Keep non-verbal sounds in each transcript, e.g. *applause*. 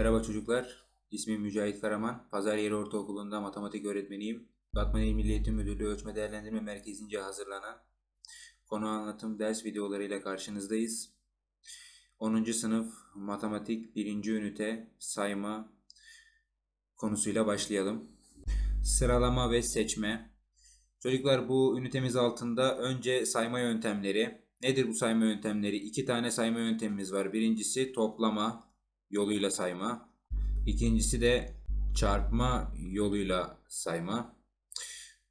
Merhaba çocuklar. İsmim Mücahit Karaman. Pazar Ortaokulu'nda matematik öğretmeniyim. Batman İl Milli Eğitim Müdürlüğü Ölçme Değerlendirme Merkezi'nce hazırlanan konu anlatım ders videolarıyla karşınızdayız. 10. sınıf matematik 1. ünite sayma konusuyla başlayalım. Sıralama ve seçme. Çocuklar bu ünitemiz altında önce sayma yöntemleri. Nedir bu sayma yöntemleri? İki tane sayma yöntemimiz var. Birincisi toplama yoluyla sayma. İkincisi de çarpma yoluyla sayma.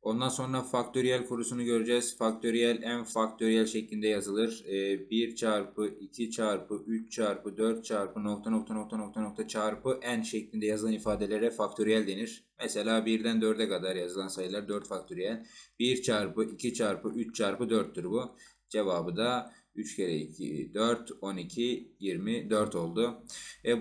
Ondan sonra faktöriyel kurusunu göreceğiz. Faktöriyel en faktöriyel şeklinde yazılır. Ee, 1 çarpı 2 çarpı 3 çarpı 4 çarpı nokta nokta nokta nokta nokta çarpı n şeklinde yazılan ifadelere faktöriyel denir. Mesela 1'den 4'e kadar yazılan sayılar 4 faktöriyel. 1 çarpı 2 çarpı 3 çarpı 4'tür bu. Cevabı da 3 kere 2 4 12 24 oldu. E,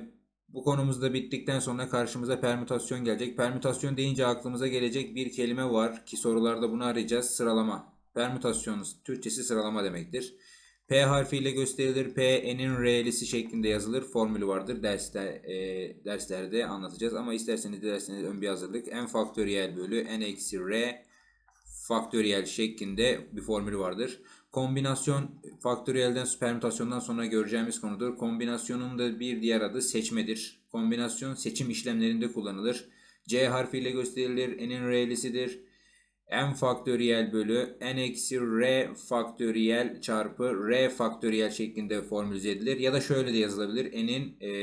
bu konumuz da bittikten sonra karşımıza permütasyon gelecek. Permütasyon deyince aklımıza gelecek bir kelime var ki sorularda bunu arayacağız. Sıralama. Permütasyon Türkçesi sıralama demektir. P harfiyle gösterilir. P n'in r'lisi şeklinde yazılır. Formülü vardır. Derste, e, derslerde anlatacağız. Ama isterseniz dilerseniz ön bir hazırlık. n faktöriyel bölü n eksi r faktöriyel şeklinde bir formülü vardır. Kombinasyon faktöriyelden permütasyondan sonra göreceğimiz konudur. Kombinasyonun da bir diğer adı seçmedir. Kombinasyon seçim işlemlerinde kullanılır. C harfiyle gösterilir. N'in r'lisidir. n faktöriyel bölü n eksi r faktöriyel çarpı r faktöriyel şeklinde formülize edilir. Ya da şöyle de yazılabilir. n'in e,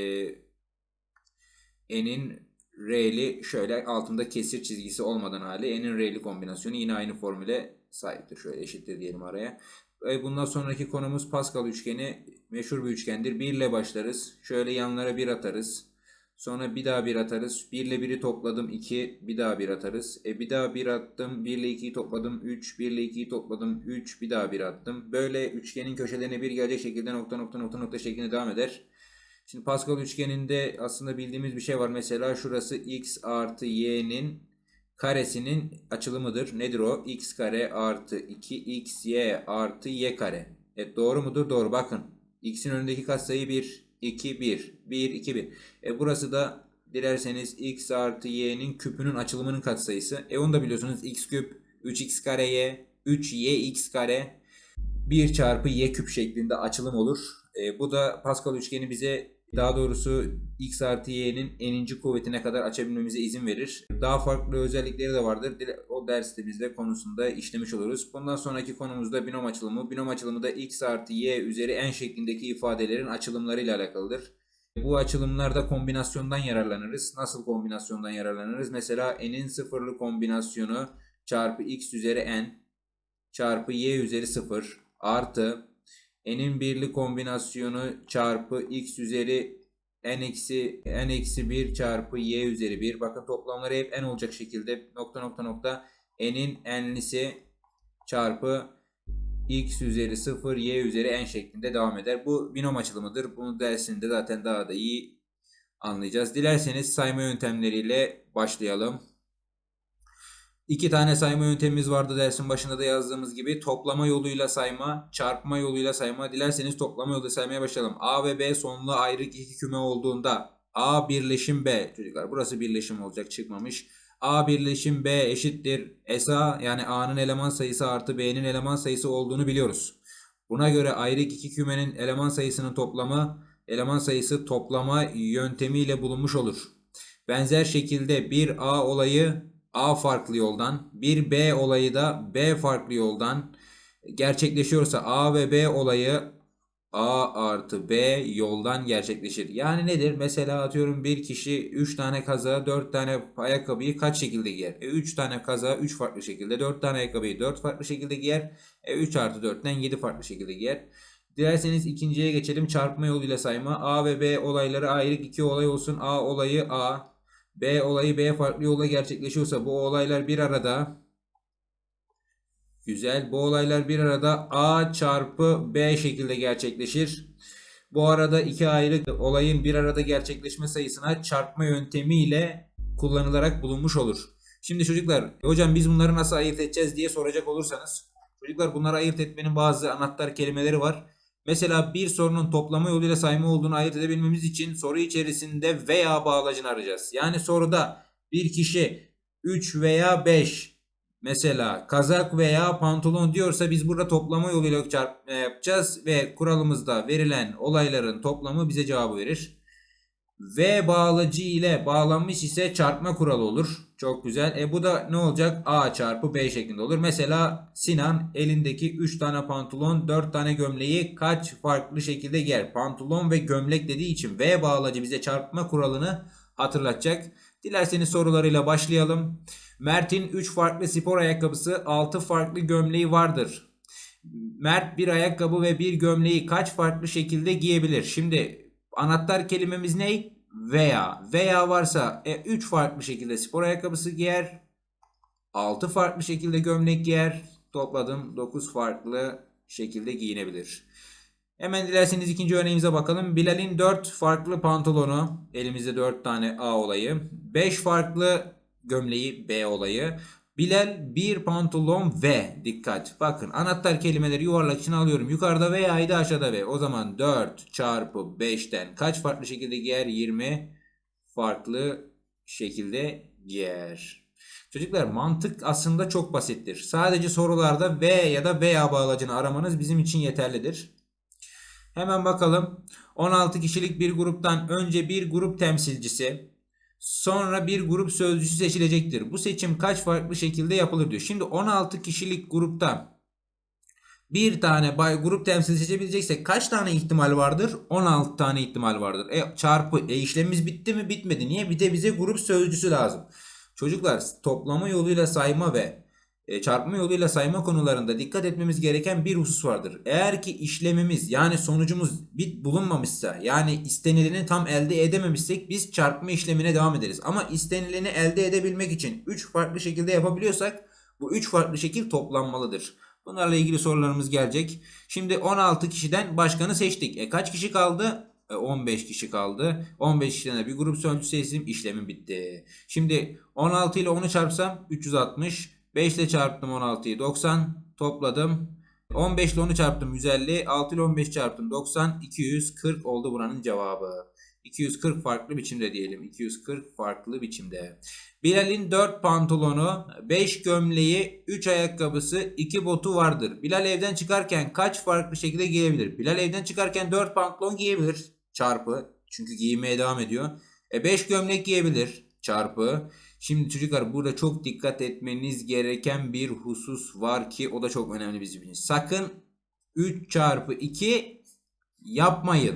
n'in r'li şöyle altında kesir çizgisi olmadan hali n'in r'li kombinasyonu yine aynı formüle sahiptir. Şöyle eşittir diyelim araya. E, bundan sonraki konumuz Pascal üçgeni meşhur bir üçgendir. 1 ile başlarız. Şöyle yanlara 1 atarız. Sonra bir daha 1 atarız. 1 ile 1'i topladım 2. Bir daha 1 atarız. E bir daha 1 attım. 1 ile 2'yi topladım 3. 1 ile 2'yi topladım 3. Bir daha 1 attım. Böyle üçgenin köşelerine bir gelecek şekilde nokta nokta nokta nokta şeklinde devam eder. Şimdi Pascal üçgeninde aslında bildiğimiz bir şey var. Mesela şurası x artı y'nin karesinin açılımıdır. Nedir o? x kare artı 2xy artı y kare. Evet doğru mudur? Doğru. Bakın. x'in önündeki katsayı 1, 2, 1. 1, 2, 1. E burası da dilerseniz x artı y'nin küpünün açılımının katsayısı. E onu da biliyorsunuz x küp 3x kare y 3yx kare 1 çarpı y küp şeklinde açılım olur. E, bu da Pascal üçgeni bize daha doğrusu x artı y'nin n'inci kuvvetine kadar açabilmemize izin verir. Daha farklı özellikleri de vardır. O dersimizde konusunda işlemiş oluruz. Bundan sonraki konumuzda binom açılımı. Binom açılımı da x artı y üzeri n şeklindeki ifadelerin açılımlarıyla alakalıdır. Bu açılımlarda kombinasyondan yararlanırız. Nasıl kombinasyondan yararlanırız? Mesela n'in sıfırlı kombinasyonu çarpı x üzeri n çarpı y üzeri sıfır artı n'in birli kombinasyonu çarpı x üzeri n eksi n eksi 1 çarpı y üzeri 1. Bakın toplamları hep n olacak şekilde nokta nokta nokta n'in n'lisi çarpı x üzeri 0 y üzeri n şeklinde devam eder. Bu binom açılımıdır. Bunu dersinde zaten daha da iyi anlayacağız. Dilerseniz sayma yöntemleriyle başlayalım. İki tane sayma yöntemimiz vardı dersin başında da yazdığımız gibi. Toplama yoluyla sayma, çarpma yoluyla sayma. Dilerseniz toplama yoluyla saymaya başlayalım. A ve B sonlu ayrı iki küme olduğunda A birleşim B çocuklar burası birleşim olacak çıkmamış. A birleşim B eşittir SA yani A'nın eleman sayısı artı B'nin eleman sayısı olduğunu biliyoruz. Buna göre ayrı iki kümenin eleman sayısının toplamı eleman sayısı toplama yöntemiyle bulunmuş olur. Benzer şekilde bir A olayı A farklı yoldan, bir B olayı da B farklı yoldan gerçekleşiyorsa A ve B olayı A artı B yoldan gerçekleşir. Yani nedir? Mesela atıyorum bir kişi 3 tane kaza 4 tane ayakkabıyı kaç şekilde giyer? E 3 tane kaza 3 farklı şekilde 4 tane ayakkabıyı 4 farklı şekilde giyer. E 3 artı 4'ten 7 farklı şekilde giyer. Dilerseniz ikinciye geçelim. Çarpma yoluyla sayma. A ve B olayları ayrı iki olay olsun. A olayı A, B olayı B farklı yolla gerçekleşiyorsa bu olaylar bir arada güzel. Bu olaylar bir arada A çarpı B şekilde gerçekleşir. Bu arada iki ayrı olayın bir arada gerçekleşme sayısına çarpma yöntemiyle kullanılarak bulunmuş olur. Şimdi çocuklar hocam biz bunları nasıl ayırt edeceğiz diye soracak olursanız çocuklar bunları ayırt etmenin bazı anahtar kelimeleri var. Mesela bir sorunun toplama yoluyla sayma olduğunu ayırt edebilmemiz için soru içerisinde veya bağlacını arayacağız. Yani soruda bir kişi 3 veya 5 mesela kazak veya pantolon diyorsa biz burada toplama yoluyla çarpma yapacağız ve kuralımızda verilen olayların toplamı bize cevabı verir. V bağlacı ile bağlanmış ise çarpma kuralı olur. Çok güzel. E bu da ne olacak? A çarpı B şeklinde olur. Mesela Sinan elindeki 3 tane pantolon 4 tane gömleği kaç farklı şekilde giyer? Pantolon ve gömlek dediği için V bağlacı bize çarpma kuralını hatırlatacak. Dilerseniz sorularıyla başlayalım. Mert'in 3 farklı spor ayakkabısı 6 farklı gömleği vardır. Mert bir ayakkabı ve bir gömleği kaç farklı şekilde giyebilir? Şimdi anahtar kelimemiz ne? Veya. Veya varsa 3 farklı şekilde spor ayakkabısı giyer. 6 farklı şekilde gömlek giyer. Topladım 9 farklı şekilde giyinebilir. Hemen dilerseniz ikinci örneğimize bakalım. Bilal'in 4 farklı pantolonu. Elimizde 4 tane A olayı. 5 farklı gömleği B olayı. Bilal bir pantolon ve dikkat bakın anahtar kelimeleri yuvarlak için alıyorum. Yukarıda veya'ydı aşağıda ve. O zaman 4 çarpı 5'ten kaç farklı şekilde giyer? 20 farklı şekilde giyer. Çocuklar mantık aslında çok basittir. Sadece sorularda V ya da veya bağlacını aramanız bizim için yeterlidir. Hemen bakalım. 16 kişilik bir gruptan önce bir grup temsilcisi, sonra bir grup sözcüsü seçilecektir. Bu seçim kaç farklı şekilde yapılır diyor. Şimdi 16 kişilik grupta bir tane bay grup temsilcisi seçebileceksek kaç tane ihtimal vardır? 16 tane ihtimal vardır. E, çarpı e, işlemimiz bitti mi? Bitmedi. Niye? Bir de bize grup sözcüsü lazım. Çocuklar toplama yoluyla sayma ve e, çarpma yoluyla sayma konularında dikkat etmemiz gereken bir husus vardır. Eğer ki işlemimiz yani sonucumuz bit bulunmamışsa yani istenileni tam elde edememişsek biz çarpma işlemine devam ederiz. Ama istenileni elde edebilmek için 3 farklı şekilde yapabiliyorsak bu 3 farklı şekil toplanmalıdır. Bunlarla ilgili sorularımız gelecek. Şimdi 16 kişiden başkanı seçtik. E kaç kişi kaldı? 15 kişi kaldı. 15 kişiden de bir grup sözcüsü seçtim. İşlemim bitti. Şimdi 16 ile 10'u çarpsam 360. 5 ile çarptım 16'yı 90 topladım. 15 ile 10'u çarptım 150. 6 ile 15 çarptım 90. 240 oldu buranın cevabı. 240 farklı biçimde diyelim. 240 farklı biçimde. Bilal'in 4 pantolonu, 5 gömleği, 3 ayakkabısı, 2 botu vardır. Bilal evden çıkarken kaç farklı şekilde giyebilir? Bilal evden çıkarken 4 pantolon giyebilir. Çarpı. Çünkü giymeye devam ediyor. E 5 gömlek giyebilir. Çarpı. Şimdi çocuklar burada çok dikkat etmeniz gereken bir husus var ki o da çok önemli bizim için. Sakın 3 çarpı 2 yapmayın.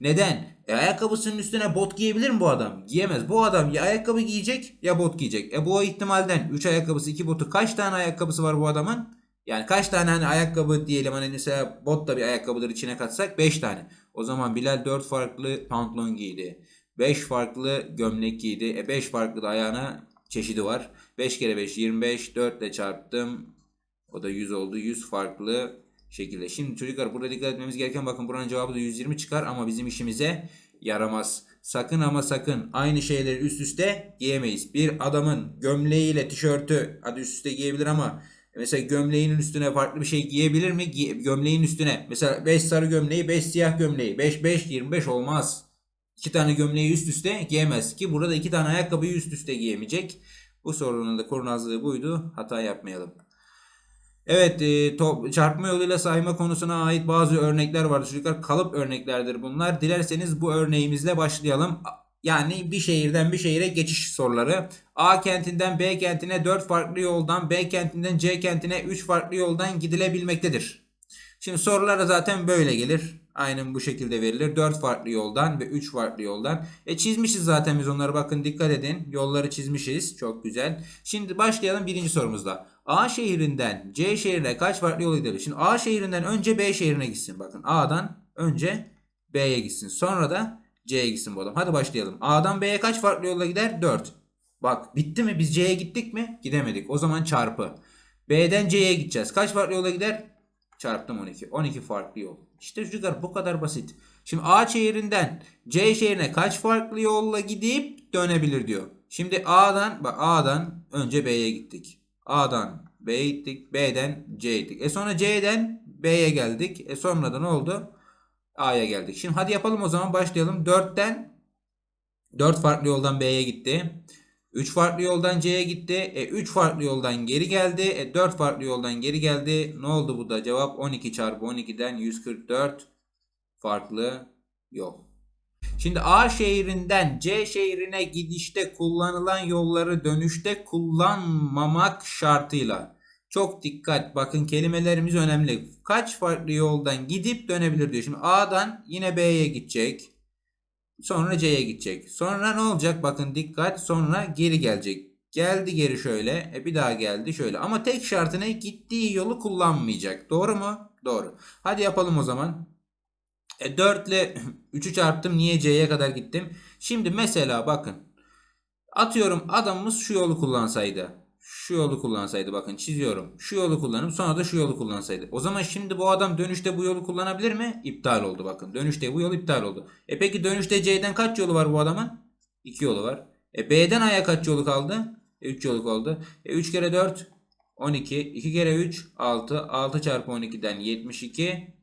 Neden? E, ayakkabısının üstüne bot giyebilir mi bu adam? Giyemez. Bu adam ya ayakkabı giyecek ya bot giyecek. E bu ihtimalden 3 ayakkabısı 2 botu kaç tane ayakkabısı var bu adamın? Yani kaç tane hani ayakkabı diyelim hani mesela bot da bir ayakkabıdır içine katsak 5 tane. O zaman Bilal 4 farklı pantolon giydi. 5 farklı gömlek giydi. E 5 farklı da ayağına çeşidi var. 5 kere 5 25 4 ile çarptım. O da 100 oldu. 100 farklı şekilde. Şimdi çocuklar burada dikkat etmemiz gereken bakın buranın cevabı da 120 çıkar ama bizim işimize yaramaz. Sakın ama sakın aynı şeyleri üst üste giyemeyiz. Bir adamın gömleğiyle tişörtü hadi üst üste giyebilir ama mesela gömleğinin üstüne farklı bir şey giyebilir mi? Giye, gömleğin üstüne mesela 5 sarı gömleği 5 siyah gömleği 5 5 25 olmaz. İki tane gömleği üst üste giyemez ki burada iki tane ayakkabıyı üst üste giyemeyecek. Bu sorunun da kurnazlığı buydu. Hata yapmayalım. Evet e, top, çarpma yoluyla sayma konusuna ait bazı örnekler var çocuklar. Kalıp örneklerdir bunlar. Dilerseniz bu örneğimizle başlayalım. Yani bir şehirden bir şehire geçiş soruları. A kentinden B kentine 4 farklı yoldan, B kentinden C kentine 3 farklı yoldan gidilebilmektedir. Şimdi sorular zaten böyle gelir. Aynen bu şekilde verilir. 4 farklı yoldan ve 3 farklı yoldan. E çizmişiz zaten biz onları bakın dikkat edin. Yolları çizmişiz. Çok güzel. Şimdi başlayalım birinci sorumuzda. A şehrinden C şehrine kaç farklı yol gidebilir? Şimdi A şehrinden önce B şehrine gitsin. Bakın A'dan önce B'ye gitsin. Sonra da C'ye gitsin bu adam. Hadi başlayalım. A'dan B'ye kaç farklı yolla gider? 4. Bak bitti mi? Biz C'ye gittik mi? Gidemedik. O zaman çarpı. B'den C'ye gideceğiz. Kaç farklı yola gider? Çarptım 12. 12 farklı yol. İşte çocuklar bu kadar basit. Şimdi A şehrinden C şehrine kaç farklı yolla gidip dönebilir diyor. Şimdi A'dan bak A'dan önce B'ye gittik. A'dan B'ye gittik. B'den C'ye gittik. E sonra C'den B'ye geldik. E sonra da ne oldu? A'ya geldik. Şimdi hadi yapalım o zaman başlayalım. 4'ten 4 farklı yoldan B'ye gitti. 3 farklı yoldan C'ye gitti. E 3 farklı yoldan geri geldi. E 4 farklı yoldan geri geldi. Ne oldu bu da? Cevap 12 çarpı 12'den 144 farklı yol. Şimdi A şehrinden C şehrine gidişte kullanılan yolları dönüşte kullanmamak şartıyla. Çok dikkat bakın kelimelerimiz önemli. Kaç farklı yoldan gidip dönebilir diyor. Şimdi A'dan yine B'ye gidecek. Sonra C'ye gidecek. Sonra ne olacak? Bakın dikkat. Sonra geri gelecek. Geldi geri şöyle. E bir daha geldi şöyle. Ama tek şartı ne? Gittiği yolu kullanmayacak. Doğru mu? Doğru. Hadi yapalım o zaman. E 4 ile *clears throat* 3'ü çarptım. Niye C'ye kadar gittim? Şimdi mesela bakın. Atıyorum adamımız şu yolu kullansaydı. Şu yolu kullansaydı bakın çiziyorum. Şu yolu kullanıp sonra da şu yolu kullansaydı. O zaman şimdi bu adam dönüşte bu yolu kullanabilir mi? İptal oldu bakın. Dönüşte bu yol iptal oldu. E peki dönüşte C'den kaç yolu var bu adamın? 2 yolu var. E B'den A'ya kaç yolu kaldı? 3 yolu kaldı. E 3 kere 4 12. 2 kere 3 6. 6 çarpı 12'den 72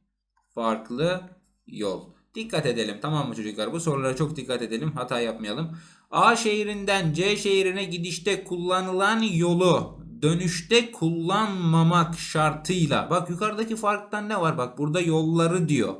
farklı yol. Dikkat edelim tamam mı çocuklar? Bu sorulara çok dikkat edelim. Hata yapmayalım. A şehrinden C şehrine gidişte kullanılan yolu dönüşte kullanmamak şartıyla. Bak yukarıdaki farktan ne var? Bak burada yolları diyor.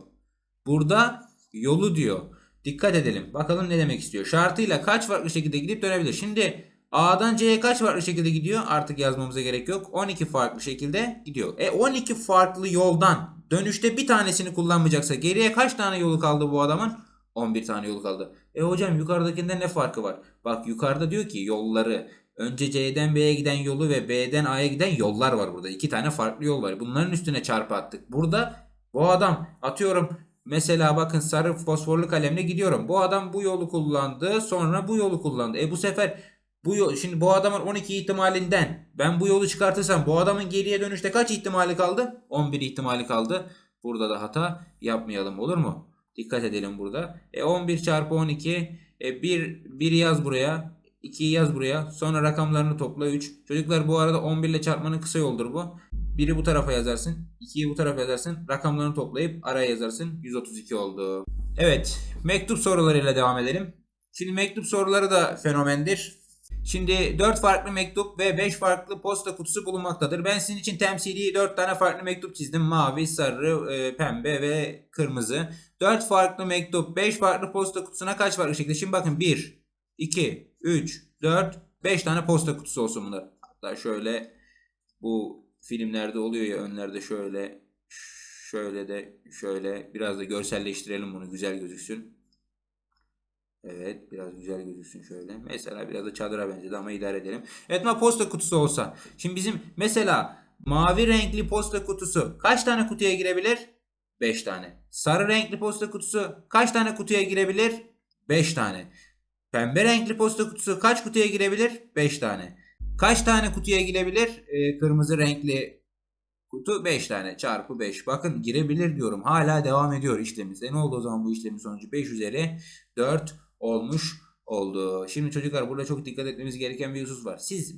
Burada yolu diyor. Dikkat edelim. Bakalım ne demek istiyor. Şartıyla kaç farklı şekilde gidip dönebilir? Şimdi A'dan C'ye kaç farklı şekilde gidiyor? Artık yazmamıza gerek yok. 12 farklı şekilde gidiyor. E 12 farklı yoldan dönüşte bir tanesini kullanmayacaksa geriye kaç tane yolu kaldı bu adamın? 11 tane yolu kaldı. E hocam yukarıdakinde ne farkı var? Bak yukarıda diyor ki yolları. Önce C'den B'ye giden yolu ve B'den A'ya giden yollar var burada. İki tane farklı yol var. Bunların üstüne çarpı attık. Burada bu adam atıyorum mesela bakın sarı fosforlu kalemle gidiyorum. Bu adam bu yolu kullandı. Sonra bu yolu kullandı. E bu sefer bu yol, şimdi bu adamın 12 ihtimalinden ben bu yolu çıkartırsam bu adamın geriye dönüşte kaç ihtimali kaldı? 11 ihtimali kaldı. Burada da hata yapmayalım olur mu? Dikkat edelim burada. E 11 çarpı 12 e 1 1 yaz buraya. 2'yi yaz buraya. Sonra rakamlarını topla 3. Çocuklar bu arada 11 ile çarpmanın kısa yoldur bu. 1'i bu tarafa yazarsın. 2'yi bu tarafa yazarsın. Rakamlarını toplayıp araya yazarsın. 132 oldu. Evet. Mektup sorularıyla devam edelim. Şimdi mektup soruları da fenomendir. Şimdi 4 farklı mektup ve 5 farklı posta kutusu bulunmaktadır. Ben sizin için temsili 4 tane farklı mektup çizdim. Mavi, sarı, e, pembe ve kırmızı. 4 farklı mektup, 5 farklı posta kutusuna kaç farklı şekilde? Şimdi bakın 1, 2, 3, 4, 5 tane posta kutusu olsun bunlar. Hatta şöyle bu filmlerde oluyor ya önlerde şöyle şöyle de şöyle biraz da görselleştirelim bunu güzel gözüksün. Evet biraz güzel gözüksün şöyle. Mesela biraz da çadıra benzedi ama idare edelim. Evet ama posta kutusu olsa. Şimdi bizim mesela mavi renkli posta kutusu kaç tane kutuya girebilir? 5 tane. Sarı renkli posta kutusu kaç tane kutuya girebilir? 5 tane. Pembe renkli posta kutusu kaç kutuya girebilir? 5 tane. Kaç tane kutuya girebilir? Ee, kırmızı renkli kutu 5 tane çarpı 5. Bakın girebilir diyorum. Hala devam ediyor işlemimiz. E ne oldu o zaman bu işlemin sonucu? 5 üzeri 4 olmuş oldu. Şimdi çocuklar burada çok dikkat etmemiz gereken bir husus var. Siz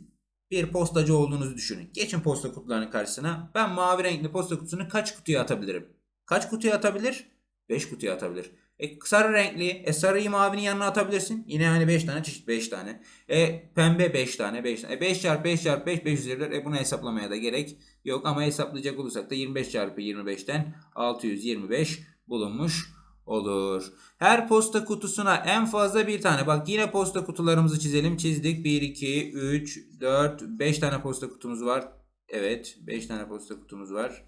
bir postacı olduğunuzu düşünün. Geçin posta kutularının karşısına. Ben mavi renkli posta kutusunu kaç kutuya atabilirim? Kaç kutuya atabilir? 5 kutuya atabilir. E, sarı renkli. E, sarıyı mavinin yanına atabilirsin. Yine hani 5 tane çeşit 5 tane. E, pembe 5 tane 5 tane. E, 5 çarpı 5 çarpı 5 5 üzeri 4. E, bunu hesaplamaya da gerek yok. Ama hesaplayacak olursak da 25 çarpı 25'ten 625 bulunmuş olur. Her posta kutusuna en fazla bir tane. Bak yine posta kutularımızı çizelim. Çizdik. 1, 2, 3, 4, 5 tane posta kutumuz var. Evet 5 tane posta kutumuz var.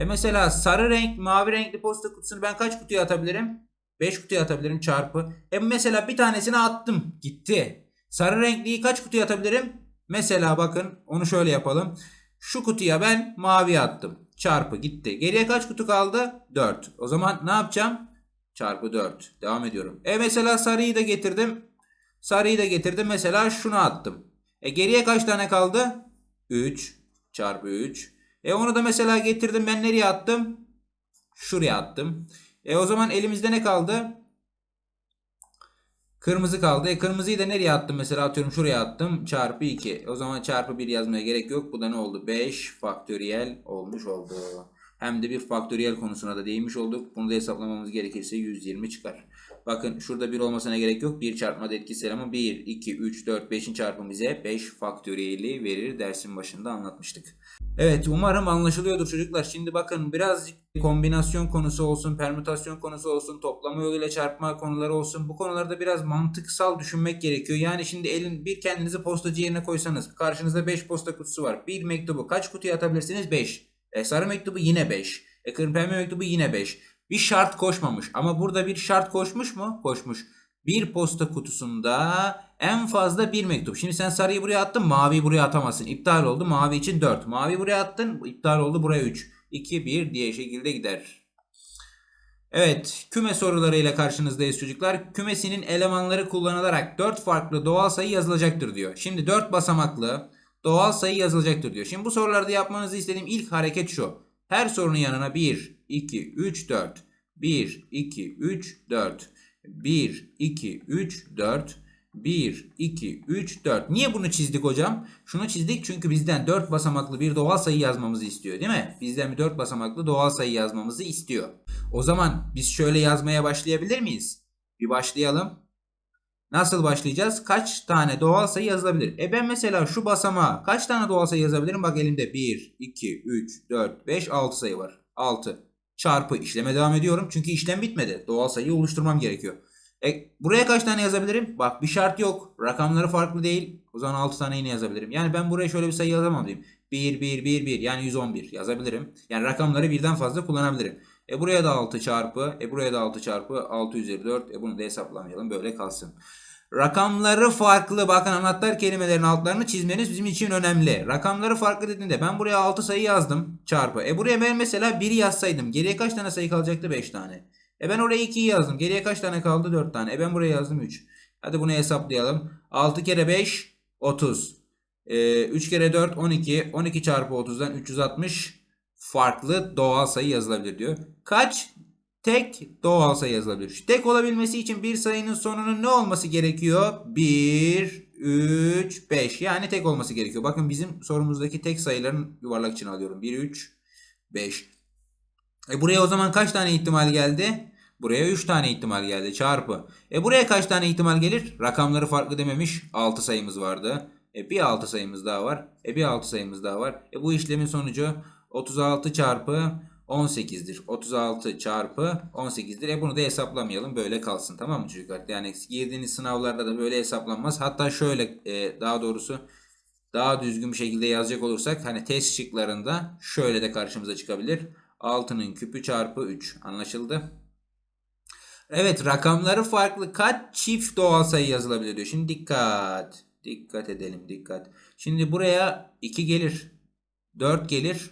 E mesela sarı renk, mavi renkli posta kutusunu ben kaç kutuya atabilirim? 5 kutuya atabilirim çarpı. E mesela bir tanesini attım. Gitti. Sarı renkliyi kaç kutuya atabilirim? Mesela bakın onu şöyle yapalım. Şu kutuya ben mavi attım. Çarpı gitti. Geriye kaç kutu kaldı? 4. O zaman ne yapacağım? Çarpı 4. Devam ediyorum. E mesela sarıyı da getirdim. Sarıyı da getirdim. Mesela şunu attım. E geriye kaç tane kaldı? 3 çarpı 3. E onu da mesela getirdim ben nereye attım? Şuraya attım. E o zaman elimizde ne kaldı? Kırmızı kaldı. E kırmızıyı da nereye attım? Mesela atıyorum şuraya attım. Çarpı 2. O zaman çarpı 1 yazmaya gerek yok. Bu da ne oldu? 5 faktöriyel olmuş oldu. Hem de bir faktöriyel konusuna da değinmiş olduk. Bunu da hesaplamamız gerekirse 120 çıkar. Bakın şurada 1 olmasına gerek yok. 1 çarpma da etkisi ama 1, 2, 3, 4, 5'in çarpımı bize 5 faktöriyeli verir. Dersin başında anlatmıştık. Evet umarım anlaşılıyordur çocuklar. Şimdi bakın birazcık kombinasyon konusu olsun, permütasyon konusu olsun, toplama yoluyla çarpma konuları olsun. Bu konularda biraz mantıksal düşünmek gerekiyor. Yani şimdi elin bir kendinizi postacı yerine koysanız karşınızda 5 posta kutusu var. Bir mektubu kaç kutuya atabilirsiniz? 5. E, sarı mektubu yine 5. E, pembe mektubu yine 5. Bir şart koşmamış ama burada bir şart koşmuş mu? Koşmuş. Bir posta kutusunda en fazla bir mektup. Şimdi sen sarıyı buraya attın maviyi buraya atamazsın. İptal oldu mavi için 4. Mavi buraya attın iptal oldu buraya 3. 2 1 diye şekilde gider. Evet küme sorularıyla karşınızdayız çocuklar. Kümesinin elemanları kullanılarak 4 farklı doğal sayı yazılacaktır diyor. Şimdi 4 basamaklı doğal sayı yazılacaktır diyor. Şimdi bu sorularda yapmanızı istediğim ilk hareket şu. Her sorunun yanına 1, 2, 3, 4. 1, 2, 3, 4. 1, 2, 3, 4. 1, 2, 3, 4. Niye bunu çizdik hocam? Şunu çizdik çünkü bizden 4 basamaklı bir doğal sayı yazmamızı istiyor değil mi? Bizden bir 4 basamaklı doğal sayı yazmamızı istiyor. O zaman biz şöyle yazmaya başlayabilir miyiz? Bir başlayalım. Nasıl başlayacağız? Kaç tane doğal sayı yazılabilir? E ben mesela şu basamağa kaç tane doğal sayı yazabilirim? Bak elimde 1, 2, 3, 4, 5, 6 sayı var. 6. Çarpı işleme devam ediyorum. Çünkü işlem bitmedi. Doğal sayıyı oluşturmam gerekiyor. E, buraya kaç tane yazabilirim? Bak bir şart yok. Rakamları farklı değil. O zaman 6 tane yine yazabilirim. Yani ben buraya şöyle bir sayı yazamam diyeyim. 1, 1, 1, 1 yani 111 yazabilirim. Yani rakamları birden fazla kullanabilirim. E buraya da 6 çarpı. E buraya da 6 çarpı. 6 üzeri 4. E bunu da hesaplamayalım. Böyle kalsın. Rakamları farklı. Bakın anahtar kelimelerin altlarını çizmeniz bizim için önemli. Rakamları farklı dediğinde ben buraya 6 sayı yazdım. Çarpı. E buraya ben mesela 1'i yazsaydım. Geriye kaç tane sayı kalacaktı? 5 tane. E ben oraya 2'yi yazdım. Geriye kaç tane kaldı? 4 tane. E ben buraya yazdım 3. Hadi bunu hesaplayalım. 6 kere 5 30. E, 3 kere 4 12. 12 çarpı 30'dan 360 farklı doğal sayı yazılabilir diyor. Kaç tek doğal sayı yazılabilir? Şu tek olabilmesi için bir sayının sonunun ne olması gerekiyor? 1, 3, 5. Yani tek olması gerekiyor. Bakın bizim sorumuzdaki tek sayıların yuvarlak için alıyorum. 1, 3, 5. E buraya o zaman kaç tane ihtimal geldi? Buraya 3 tane ihtimal geldi çarpı. E buraya kaç tane ihtimal gelir? Rakamları farklı dememiş. 6 sayımız vardı. E bir 6 sayımız daha var. E bir 6 sayımız daha var. E bu işlemin sonucu 36 çarpı 18'dir. 36 çarpı 18'dir. E bunu da hesaplamayalım. Böyle kalsın. Tamam mı çocuklar? Yani girdiğiniz sınavlarda da böyle hesaplanmaz. Hatta şöyle e, daha doğrusu daha düzgün bir şekilde yazacak olursak hani test şıklarında şöyle de karşımıza çıkabilir. 6'nın küpü çarpı 3. Anlaşıldı? Evet rakamları farklı kaç çift doğal sayı yazılabilir diyor. Şimdi dikkat. Dikkat edelim dikkat. Şimdi buraya 2 gelir. 4 gelir.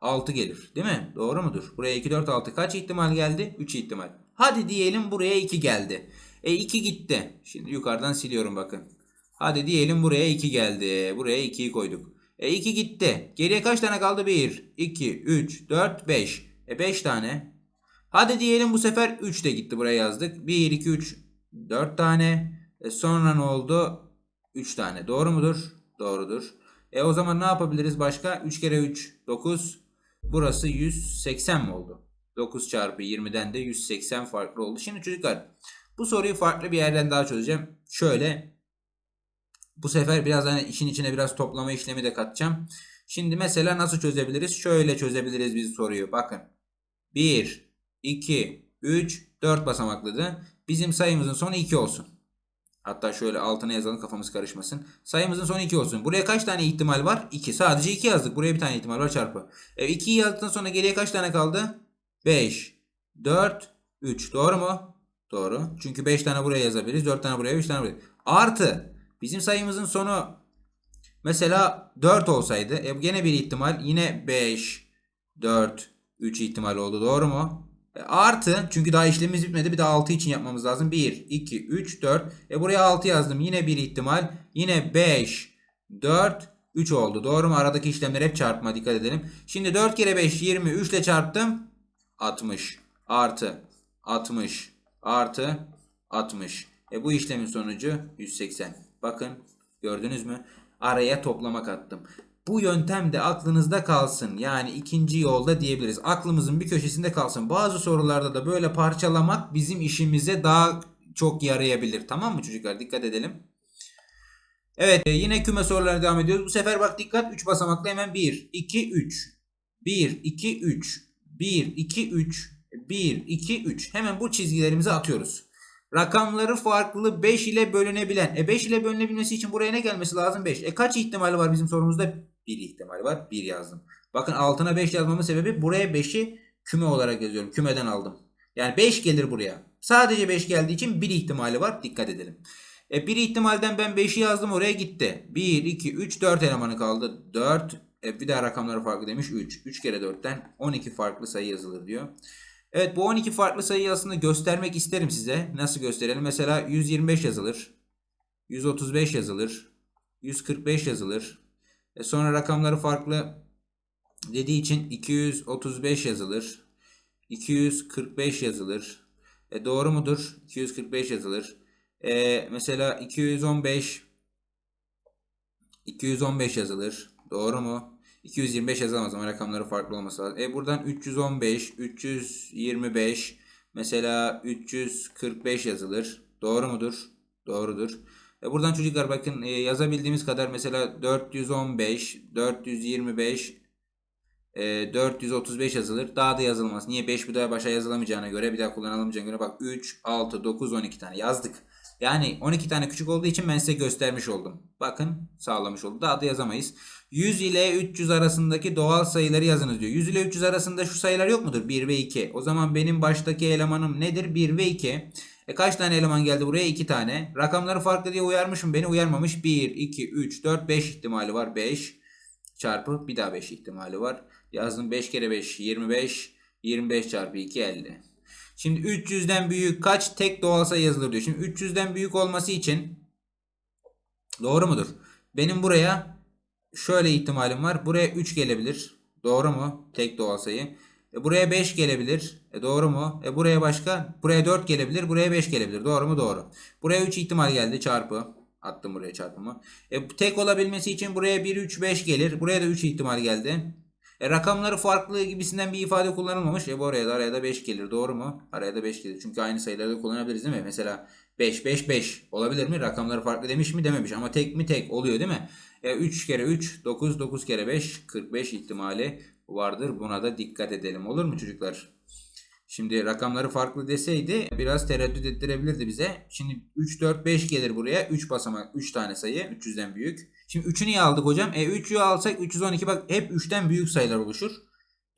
6 gelir. Değil mi? Doğru mudur? Buraya 2, 4, 6 kaç ihtimal geldi? 3 ihtimal. Hadi diyelim buraya 2 geldi. E 2 gitti. Şimdi yukarıdan siliyorum bakın. Hadi diyelim buraya 2 geldi. Buraya 2'yi koyduk. E 2 gitti. Geriye kaç tane kaldı? 1, 2, 3, 4, 5. E 5 tane. Hadi diyelim bu sefer 3 de gitti. Buraya yazdık. 1, 2, 3, 4 tane. E sonra ne oldu? 3 tane. Doğru mudur? Doğrudur. E o zaman ne yapabiliriz başka? 3 kere 3, 9. Burası 180 mi oldu? 9 çarpı 20'den de 180 farklı oldu. Şimdi çocuklar bu soruyu farklı bir yerden daha çözeceğim. Şöyle bu sefer biraz hani işin içine biraz toplama işlemi de katacağım. Şimdi mesela nasıl çözebiliriz? Şöyle çözebiliriz biz soruyu. Bakın. 1, 2, 3, 4 basamaklıdı. Bizim sayımızın sonu 2 olsun. Hatta şöyle altına yazalım kafamız karışmasın. Sayımızın sonu 2 olsun. Buraya kaç tane ihtimal var? 2. Sadece 2 yazdık. Buraya bir tane ihtimal var çarpı. E, 2'yi yazdıktan sonra geriye kaç tane kaldı? 5, 4, 3. Doğru mu? Doğru. Çünkü 5 tane buraya yazabiliriz. 4 tane buraya, 3 tane buraya. Artı bizim sayımızın sonu mesela 4 olsaydı. E, gene bir ihtimal. Yine 5, 4, 3 ihtimal oldu. Doğru mu? E, artı çünkü daha işlemimiz bitmedi. Bir de 6 için yapmamız lazım. 1, 2, 3, 4. E buraya 6 yazdım. Yine bir ihtimal. Yine 5, 4, 3 oldu. Doğru mu? Aradaki işlemler hep çarpma. Dikkat edelim. Şimdi 4 kere 5, 20. 3 ile çarptım. 60. Artı. 60. Artı. 60. E bu işlemin sonucu 180. Bakın. Gördünüz mü? Araya toplama kattım. Bu yöntem de aklınızda kalsın. Yani ikinci yolda diyebiliriz. Aklımızın bir köşesinde kalsın. Bazı sorularda da böyle parçalamak bizim işimize daha çok yarayabilir. Tamam mı çocuklar? Dikkat edelim. Evet e, yine küme sorularına devam ediyoruz. Bu sefer bak dikkat 3 basamaklı hemen 1, 2, 3. 1, 2, 3. 1, 2, 3. 1, 2, 3. Hemen bu çizgilerimizi atıyoruz. Rakamları farklı 5 ile bölünebilen. E 5 ile bölünebilmesi için buraya ne gelmesi lazım? 5. E kaç ihtimali var bizim sorumuzda? 1 ihtimali var. 1 yazdım. Bakın altına 5 yazmamın sebebi buraya 5'i küme olarak yazıyorum. Kümeden aldım. Yani 5 gelir buraya. Sadece 5 geldiği için 1 ihtimali var. Dikkat edelim. E, bir ihtimalden ben 5'i yazdım oraya gitti. 1, 2, 3, 4 elemanı kaldı. 4. E, bir daha rakamları farklı demiş. 3. 3 kere 4'ten 12 farklı sayı yazılır diyor. Evet bu 12 farklı sayıyı aslında göstermek isterim size. Nasıl gösterelim? Mesela 125 yazılır. 135 yazılır. 145 yazılır. E, sonra rakamları farklı dediği için 235 yazılır. 245 yazılır. E, doğru mudur? 245 yazılır. Ee, mesela 215 215 yazılır. Doğru mu? 225 yazılamaz ama rakamları farklı olması lazım. E buradan 315, 325, mesela 345 yazılır. Doğru mudur? Doğrudur. E buradan çocuklar bakın e, yazabildiğimiz kadar mesela 415, 425, e, 435 yazılır. Daha da yazılmaz. Niye 5 bir daha başa yazılamayacağına göre bir daha kullanılamayacağına göre bak 3, 6, 9, 12 tane yazdık. Yani 12 tane küçük olduğu için ben size göstermiş oldum. Bakın sağlamış oldu. Daha da yazamayız. 100 ile 300 arasındaki doğal sayıları yazınız diyor. 100 ile 300 arasında şu sayılar yok mudur? 1 ve 2. O zaman benim baştaki elemanım nedir? 1 ve 2. E kaç tane eleman geldi buraya? 2 tane. Rakamları farklı diye uyarmışım. Beni uyarmamış. 1, 2, 3, 4, 5 ihtimali var. 5 çarpı bir daha 5 ihtimali var. Yazdım 5 kere 5 25. 25 çarpı 2 50. Şimdi 300'den büyük kaç tek doğal sayı yazılır diyor. Şimdi 300'den büyük olması için doğru mudur? Benim buraya şöyle ihtimalim var. Buraya 3 gelebilir. Doğru mu? Tek doğal sayı. E buraya 5 gelebilir. E doğru mu? E buraya başka? Buraya 4 gelebilir. Buraya 5 gelebilir. Doğru mu? Doğru. Buraya 3 ihtimal geldi. Çarpı. Attım buraya çarpımı. E tek olabilmesi için buraya 1, 3, 5 gelir. Buraya da 3 ihtimal geldi. E, rakamları farklı gibisinden bir ifade kullanılmamış. E bu oraya da araya da 5 gelir. Doğru mu? Araya da 5 gelir. Çünkü aynı sayıları da kullanabiliriz değil mi? Mesela 5 5 5 olabilir mi? Rakamları farklı demiş mi dememiş ama tek mi tek oluyor değil mi? E, 3 kere 3 9 9 kere 5 45 ihtimali vardır. Buna da dikkat edelim. Olur mu çocuklar? Şimdi rakamları farklı deseydi biraz tereddüt ettirebilirdi bize. Şimdi 3 4 5 gelir buraya. 3 basamak 3 tane sayı 300'den büyük. Şimdi 3'ü niye aldık hocam? E 3'ü alsak 312 bak hep 3'ten büyük sayılar oluşur.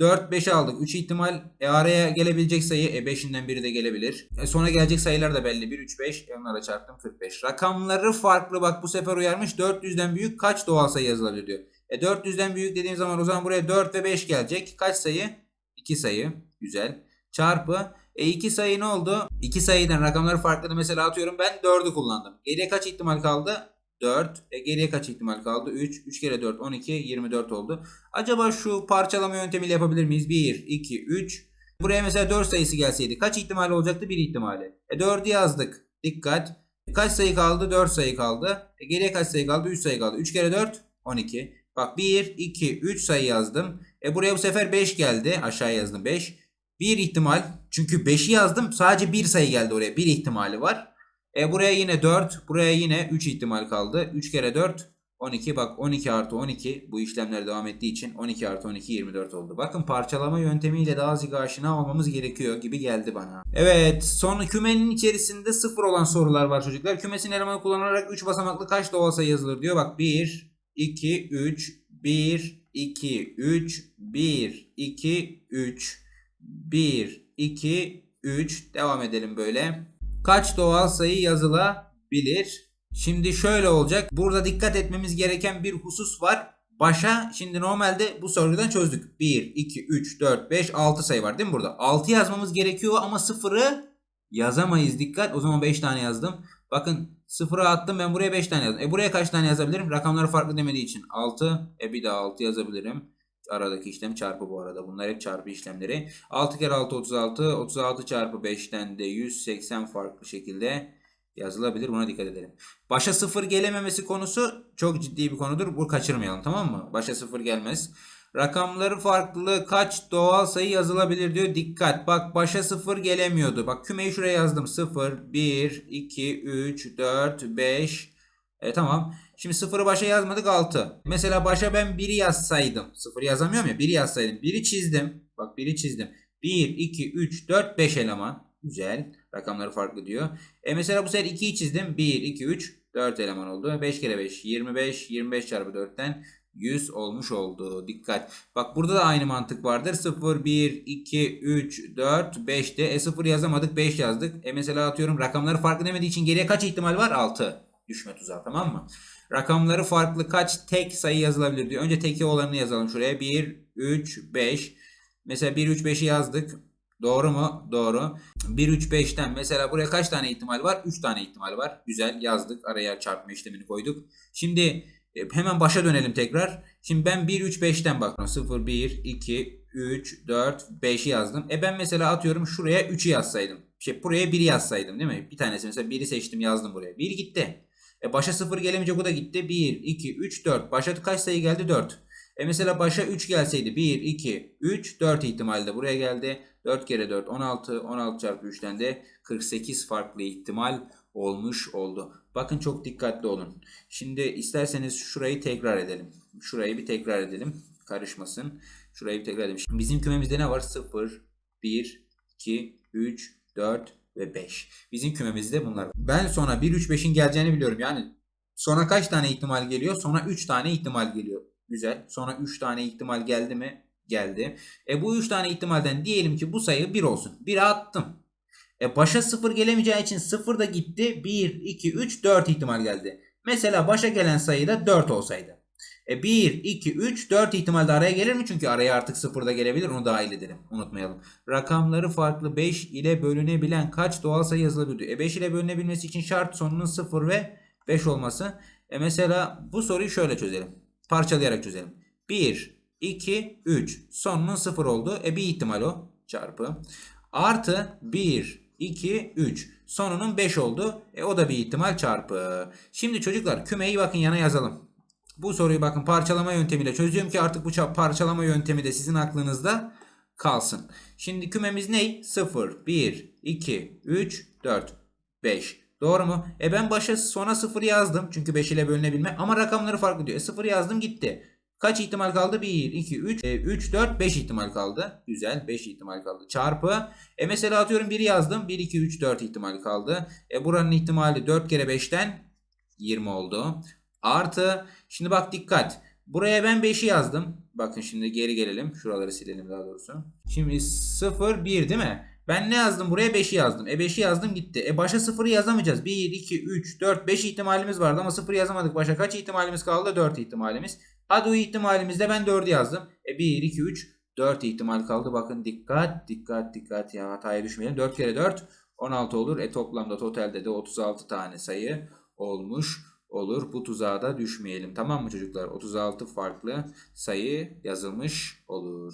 4 5'i aldık. 3 ihtimal e, araya gelebilecek sayı e 5'inden biri de gelebilir. E, sonra gelecek sayılar da belli. 1 3 5 e, onlara çarptım 45. Rakamları farklı bak bu sefer uyarmış. 400'den büyük kaç doğal sayı yazılabilir diyor. E 400'den büyük dediğim zaman o zaman buraya 4 ve 5 gelecek. Kaç sayı? 2 sayı. Güzel. Çarpı e 2 sayı ne oldu? 2 sayıdan rakamları farklı mesela atıyorum ben 4'ü kullandım. Geriye kaç ihtimal kaldı? 4. E geriye kaç ihtimal kaldı? 3. 3 kere 4 12 24 oldu. Acaba şu parçalama yöntemiyle yapabilir miyiz? 1 2 3. Buraya mesela 4 sayısı gelseydi kaç ihtimal olacaktı? 1 ihtimali. E 4'ü yazdık. Dikkat. Kaç sayı kaldı? 4 sayı kaldı. E geriye kaç sayı kaldı? 3 sayı kaldı. 3 kere 4 12. Bak 1 2 3 sayı yazdım. E buraya bu sefer 5 geldi. Aşağı yazdım 5. 1 ihtimal. Çünkü 5'i yazdım. Sadece 1 sayı geldi oraya. 1 ihtimali var. E buraya yine 4. Buraya yine 3 ihtimal kaldı. 3 kere 4 12. Bak 12 artı 12 bu işlemler devam ettiği için 12 artı 12 24 oldu. Bakın parçalama yöntemiyle daha azıcık aşina olmamız gerekiyor gibi geldi bana. Evet son kümenin içerisinde sıfır olan sorular var çocuklar. Kümesin elemanı kullanarak 3 basamaklı kaç doğal sayı yazılır diyor. Bak 1, 2, 3, 1, 2, 3, 1, 2, 3, 1, 2, 3 devam edelim böyle kaç doğal sayı yazılabilir? Şimdi şöyle olacak. Burada dikkat etmemiz gereken bir husus var. Başa şimdi normalde bu sorudan çözdük. 1, 2, 3, 4, 5, 6 sayı var değil mi burada? 6 yazmamız gerekiyor ama 0'ı yazamayız. Dikkat. O zaman 5 tane yazdım. Bakın 0'a attım ben buraya 5 tane yazdım. E buraya kaç tane yazabilirim? Rakamları farklı demediği için. 6. E bir daha 6 yazabilirim. Aradaki işlem çarpı bu arada. Bunlar hep çarpı işlemleri. 6 kere 6 36. 36 çarpı 5'ten de 180 farklı şekilde yazılabilir. Buna dikkat edelim. Başa sıfır gelememesi konusu çok ciddi bir konudur. Bu kaçırmayalım tamam mı? Başa sıfır gelmez. Rakamları farklı kaç doğal sayı yazılabilir diyor. Dikkat. Bak başa sıfır gelemiyordu. Bak kümeyi şuraya yazdım. 0, 1, 2, 3, 4, 5. E tamam. Şimdi sıfırı başa yazmadık 6. Mesela başa ben 1'i yazsaydım. Sıfırı yazamıyorum ya. 1'i yazsaydım. 1'i çizdim. Bak 1'i çizdim. 1, 2, 3, 4, 5 eleman. Güzel. Rakamları farklı diyor. E mesela bu sefer 2'yi çizdim. 1, 2, 3, 4 eleman oldu. 5 kere 5, 25. 25 çarpı 4'ten 100 olmuş oldu. Dikkat. Bak burada da aynı mantık vardır. 0, 1, 2, 3, 4, 5'te. E 0 yazamadık 5 yazdık. E mesela atıyorum rakamları farklı demediği için geriye kaç ihtimal var? 6. Düşme tuzağı tamam mı? Rakamları farklı kaç tek sayı yazılabilir diyor. Önce teki olanını yazalım şuraya. 1, 3, 5. Mesela 1, 3, 5'i yazdık. Doğru mu? Doğru. 1, 3, 5'ten mesela buraya kaç tane ihtimal var? 3 tane ihtimal var. Güzel yazdık. Araya çarpma işlemini koyduk. Şimdi hemen başa dönelim tekrar. Şimdi ben 1, 3, 5'ten bakıyorum. 0, 1, 2, 3, 4, 5'i yazdım. E ben mesela atıyorum şuraya 3'ü yazsaydım. Şey buraya 1'i yazsaydım değil mi? Bir tanesi mesela 1'i seçtim yazdım buraya. 1 gitti. E başa 0 gelemeyecek o da gitti. 1, 2, 3, 4. Başa kaç sayı geldi? 4. E mesela başa 3 gelseydi 1, 2, 3, 4 ihtimalle de buraya geldi. 4 kere 4 16, 16 çarpı 3'ten de 48 farklı ihtimal olmuş oldu. Bakın çok dikkatli olun. Şimdi isterseniz şurayı tekrar edelim. Şurayı bir tekrar edelim. Karışmasın. Şurayı bir tekrar edelim. Şimdi bizim kümemizde ne var? 0, 1, 2, 3, 4 ve 5. Bizim kümemizde bunlar. Ben sonra 1, 3, 5'in geleceğini biliyorum. Yani sonra kaç tane ihtimal geliyor? Sonra 3 tane ihtimal geliyor. Güzel. Sonra 3 tane ihtimal geldi mi? Geldi. E bu 3 tane ihtimalden diyelim ki bu sayı 1 olsun. 1'e attım. E başa 0 gelemeyeceği için 0 da gitti. 1, 2, 3, 4 ihtimal geldi. Mesela başa gelen sayı da 4 olsaydı. E 1, 2, 3, 4 ihtimal de araya gelir mi? Çünkü araya artık 0 da gelebilir. Onu dahil edelim. Unutmayalım. Rakamları farklı 5 ile bölünebilen kaç doğal sayı yazılabilir? E 5 ile bölünebilmesi için şart sonunun 0 ve 5 olması. E mesela bu soruyu şöyle çözelim. Parçalayarak çözelim. 1, 2, 3. Sonunun 0 oldu. E bir ihtimal o. Çarpı. Artı 1, 2, 3. Sonunun 5 oldu. E o da bir ihtimal çarpı. Şimdi çocuklar kümeyi bakın yana yazalım. Bu soruyu bakın parçalama yöntemiyle çözüyorum ki artık bu ça- parçalama yöntemi de sizin aklınızda kalsın. Şimdi kümemiz ne? 0, 1, 2, 3, 4, 5. Doğru mu? E ben başa sona 0 yazdım. Çünkü 5 ile bölünebilme. Ama rakamları farklı diyor. E 0 yazdım gitti. Kaç ihtimal kaldı? 1, 2, 3, e, 3, 4, 5 ihtimal kaldı. Güzel. 5 ihtimal kaldı. Çarpı. E mesela atıyorum 1'i yazdım. 1, 2, 3, 4 ihtimal kaldı. E buranın ihtimali 4 kere 5'ten 20 oldu. Artı. Şimdi bak dikkat. Buraya ben 5'i yazdım. Bakın şimdi geri gelelim. Şuraları silelim daha doğrusu. Şimdi 0, 1 değil mi? Ben ne yazdım? Buraya 5'i yazdım. E 5'i yazdım gitti. E başa 0'ı yazamayacağız. 1, 2, 3, 4, 5 ihtimalimiz vardı ama 0 yazamadık. Başa kaç ihtimalimiz kaldı? 4 ihtimalimiz. Hadi o ihtimalimizde ben 4'ü yazdım. E 1, 2, 3, 4 ihtimal kaldı. Bakın dikkat, dikkat, dikkat ya hataya düşmeyelim. 4 kere 4, 16 olur. E toplamda totalde de 36 tane sayı olmuş olur. Bu tuzağa da düşmeyelim. Tamam mı çocuklar? 36 farklı sayı yazılmış olur.